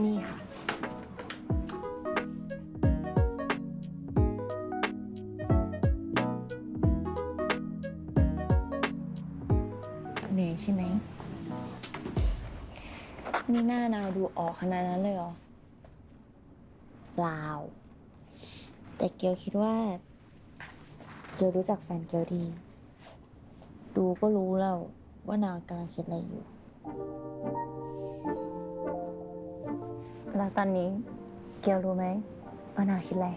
นี่ค่ะเหนื่อยใช่ไหมนี่หน้านาวดูออกขนาดนั้นเลยเหรอเปล่า แต่เกียวคิดว่า เกียวรู้จักแฟนเกียวดี ดูก็รู้แล้วว่านางกำลังคิดอะไรอยู่ แล้วตอนนี้เกียวรู้ไหมว่านาคิดอะไร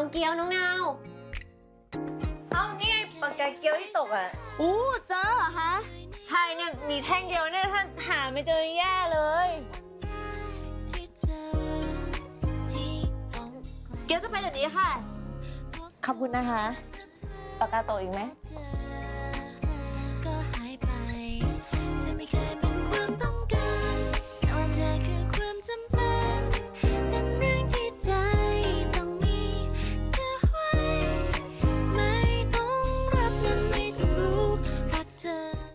องเกียวน้องนาวเอ้านี่ไงปากกาเกียวที่ตกอะอู้เจอเหรอคะใช่เนี่ยมีแท่งเดียวเนี่ยถ้าหาไม่เจอแย่เลย เกียวจะไปเดี๋ยวนี้ค่ะ ขอบคุณนะคะปากกาโตอีกไหมไ